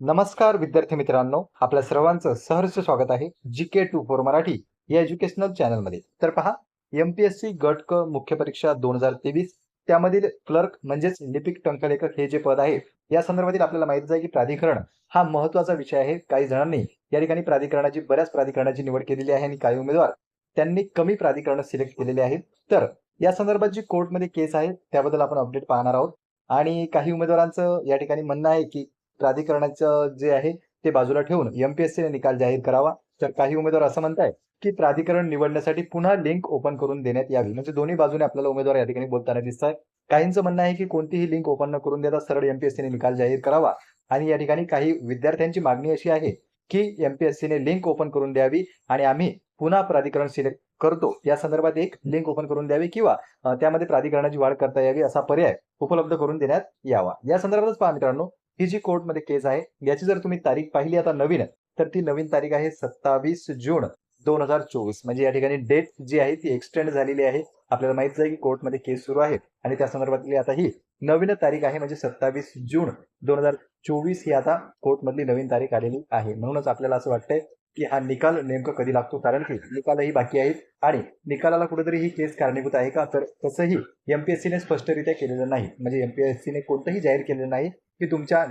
नमस्कार विद्यार्थी मित्रांनो आपल्या सर्वांचं सहर्ष स्वागत आहे G K two four Marathi या एज्युकेशनल चॅनलमध्ये तर पहा एम पी एस सी गट क मुख्य परीक्षा दोन हजार तेवीस त्यामधील क्लर्क म्हणजेच लिपिक टंकलेखक हे जे पद आहे या संदर्भातील आपल्याला माहितीच आहे की प्राधिकरण हा महत्त्वाचा विषय आहे. काही जणांनी या ठिकाणी प्राधिकरणाची बऱ्याच प्राधिकरणाची निवड केलेली आहे आणि काही उमेदवार त्यांनी कमी प्राधिकरण सिलेक्ट केलेले आहेत. तर या संदर्भात जी कोर्टमध्ये केस आहे त्याबद्दल आपण अपडेट पाहणार आहोत. आणि काही उमेदवारांचं या ठिकाणी म्हणणं आहे की प्राधिकरणाचं जे आहे ते बाजूला ठेवून एमपीएससीने निकाल जाहीर करावा. तर काही उमेदवार असं म्हणताय की प्राधिकरण निवडण्यासाठी पुन्हा लिंक ओपन करून देण्यात यावी. म्हणजे दोन्ही बाजूने आपल्याला उमेदवार या ठिकाणी बोलताना दिसत आहे काहींचं म्हणणं आहे की कोणतीही लिंक ओपन न करून देता सरळ एमपीएससीने निकाल जाहीर करावा. आणि या ठिकाणी काही विद्यार्थ्यांची मागणी अशी आहे की एमपीएससीने लिंक ओपन करून द्यावी आणि आम्ही पुन्हा प्राधिकरण सिलेक्ट करतो. या संदर्भात एक लिंक ओपन करून द्यावी किंवा त्यामध्ये प्राधिकरणाची वाढ करता यावी असा पर्याय उपलब्ध करून देण्यात यावा. या संदर्भातच पहा मित्रांनो ही जी कोर्टमध्ये केस आहे याची जर तुम्ही तारीख पाहिली आता नवीन तर ती नवीन तारीख आहे सत्तावीस जून दोन हजार चोवीस. म्हणजे या ठिकाणी डेट जी आहे ती एक्सटेंड झालेली आहे. आपल्याला माहीत आहे की कोर्टमध्ये केस सुरू आहे आणि त्या संदर्भातली आता ही नवीन तारीख आहे म्हणजे सत्तावीस जून दोन हजार चोवीस ही आता कोर्टमधली नवीन तारीख आलेली आहे. म्हणूनच आपल्याला असं वाटतंय की हा निकाल नेमकं कधी लागतो? कारण की निकालही बाकी आहेत आणि निकालाला कुठेतरी ही केस कारणीभूत आहे का? तर तसंही एमपीएससीने स्पष्टरित्या केलेलं नाही. म्हणजे एमपीएससीने कोणतंही जाहीर केलेलं नाही. की तुमच्या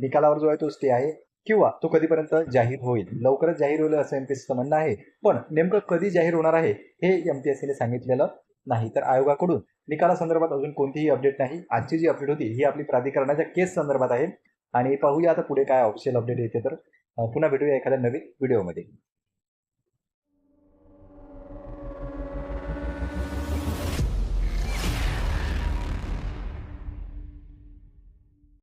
निकालावर जो आहे तो स्टे आहे किंवा तो कधीपर्यंत जाहीर होईल. लवकरच जाहीर होईल असं एमपीएससीचं म्हणणं आहे. पण नेमकं कधी जाहीर होणार आहे हे एमपीएससीने सांगितलेलं नाही. तर आयोगाकडून निकालासंदर्भात अजून कोणतीही अपडेट नाही. आजची जी अपडेट होती ही आपली प्राधिकरणाच्या केस संदर्भात आहे. आणि पाहूया आता पुढे काय ऑफिशियल अपडेट येते तर. पुन्हा भेटूया एखाद्या नवीन व्हिडिओमध्ये